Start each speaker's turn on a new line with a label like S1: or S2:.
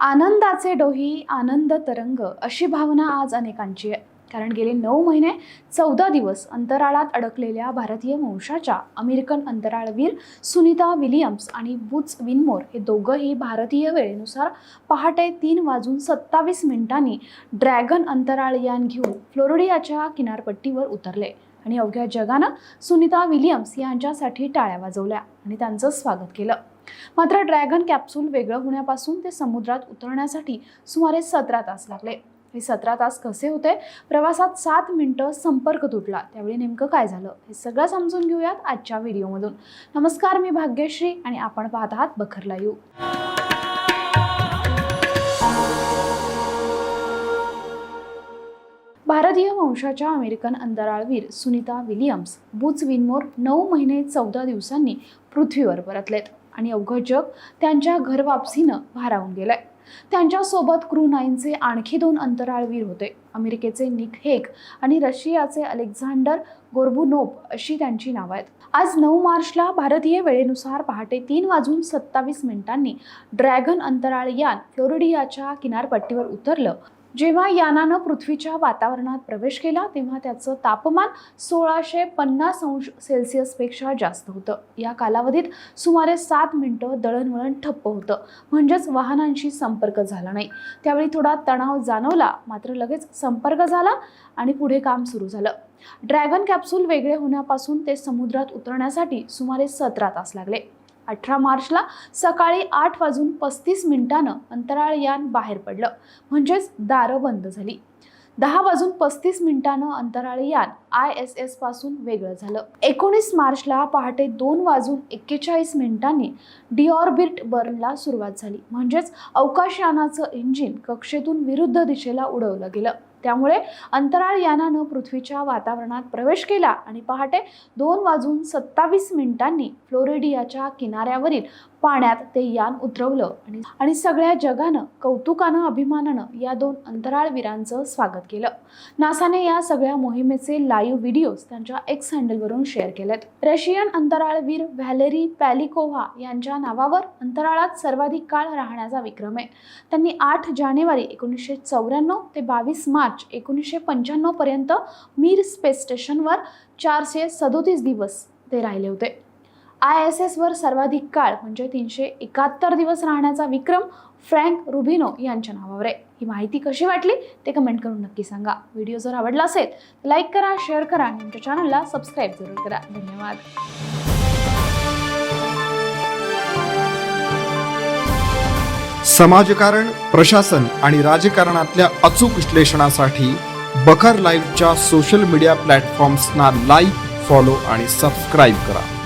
S1: आनंदाचे डोही आनंद तरंग अशी भावना आज अनेकांची आहे. कारण गेले नऊ महिने चौदा दिवस अंतराळात अडकलेल्या भारतीय वंशाच्या अमेरिकन अंतराळवीर सुनीता विलियम्स आणि बुच विनमोर हे दोघंही भारतीय वेळेनुसार पहाटे तीन वाजून सत्तावीस मिनिटांनी ड्रॅगन अंतराळयान घेऊन फ्लोरिडियाच्या किनारपट्टीवर उतरले. आणि अवघ्या जगानं सुनीता विलियम्स यांच्यासाठी टाळ्या वाजवल्या आणि त्यांचं स्वागत केलं. मात्र ड्रॅगन कॅप्सूल वेगळं होण्यापासून ते समुद्रात उतरण्यासाठी सुमारे सतरा तास लागले. हे सतरा तास कसे होते? प्रवासात सात मिनटं संपर्क तुटला. त्यावेळी नेमकं काय झालं? हे सगळं समजून घेऊयात आजच्या व्हिडिओमधून. नमस्कार मी भाग्यश्री आणि आपण पाहत आहात बखरला लाईव्ह भारतीय वंशाच्या अमेरिकन अंतराळवीर सुनीता विलियम्स बुच विनमोर नऊ महिने चौदा दिवसांनी पृथ्वीवर परतलेत. आणि अवघं जग त्यांच्या घरवापसीनं भारावून गेलंय. त्यांच्यासोबत क्रू नाईनचे आणखी दोन अंतराळवीर होते. अमेरिकेचे निक हेक आणि रशियाचे अलेक्झांडर गोर्बुनोप अशी त्यांची नावं आहेत. आज नऊ मार्चला भारतीय वेळेनुसार पहाटे तीन वाजून सत्तावीस मिनिटांनी ड्रॅगन अंतराळ यान फ्लोरिडियाच्या किनारपट्टीवर उतरलं. जेव्हा यानानं पृथ्वीच्या वातावरणात प्रवेश केला तेव्हा त्याचं तापमान सोळाशे पन्नास अंश सेल्सिअसपेक्षा जास्त होतं. या कालावधीत सुमारे सात मिनटं दळणवळण ठप्प होतं. म्हणजेच वाहनांशी संपर्क झाला नाही. त्यावेळी थोडा तणाव जाणवला मात्र लगेच संपर्क झाला आणि पुढे काम सुरू झालं. ड्रॅगन कॅप्सूल वेगळे होण्यापासून ते समुद्रात उतरण्यासाठी सुमारे सतरा तास लागले. अठरा मार्चला सकाळी आठ वाजून पस्तीस मिनिटानं अंतराळयान बाहेर पडलं. म्हणजेच दारं बंद झाली. दहा वाजून पस्तीस मिनिटानं अंतराळयान आय एस एसपासून वेगळं झालं. एकोणीस मार्चला पहाटे दोन वाजून एक्केचाळीस मिनिटांनी डिऑर्बिट बर्नला सुरुवात झाली. म्हणजेच अवकाशयानाचं इंजिन कक्षेतून विरुद्ध दिशेला उडवलं गेलं. त्यामुळे अंतराळयानानं पृथ्वीच्या वातावरणात प्रवेश केला आणि पहाटे दोन वाजून सत्तावीस मिनिटांनी फ्लोरिडियाच्या किनाऱ्यावरील पाण्यात ते यान उतरवलं आणि आणि सगळ्या जगानं कौतुकानं अभिमानानं या दोन अंतराळवीरांचं स्वागत केलं. नासाने या सगळ्या मोहिमेचे लाईव्ह व्हिडिओज त्यांच्या एक्स हँडलवरून शेअर केलेत. रशियन अंतराळवीर व्हॅलेरी पॅलिकोव्हा यांच्या नावावर अंतराळात सर्वाधिक काळ राहण्याचा विक्रम आहे. त्यांनी आठ जानेवारी एकोणीसशे चौऱ्याण्णव ते बावीस मार्च एकोणीसशे पंच्याण्णव पर्यंत मीर स्पेस स्टेशनवर चारशे सदोतीस दिवस ते राहिले होते. आय एस एसवर सर्वाधिक काळ म्हणजे तीनशे एकाहत्तर दिवस राहण्याचा विक्रम फ्रँक रुबिनो यांच्या नावावर आहे. ही माहिती कशी वाटली ते कमेंट करून नक्की सांगा. व्हिडिओ जर आवडला असेल तर लाईक करा शेअर करा आणि आमच्या चॅनलला सबस्क्राईब जरूर करा. धन्यवाद.
S2: समाजकारण प्रशासन आणि राजकारणातल्या अचूक विश्लेषणासाठी बखर लाईव्हच्या सोशल मीडिया प्लॅटफॉर्म्सना लाईक फॉलो आणि सबस्क्राईब करा.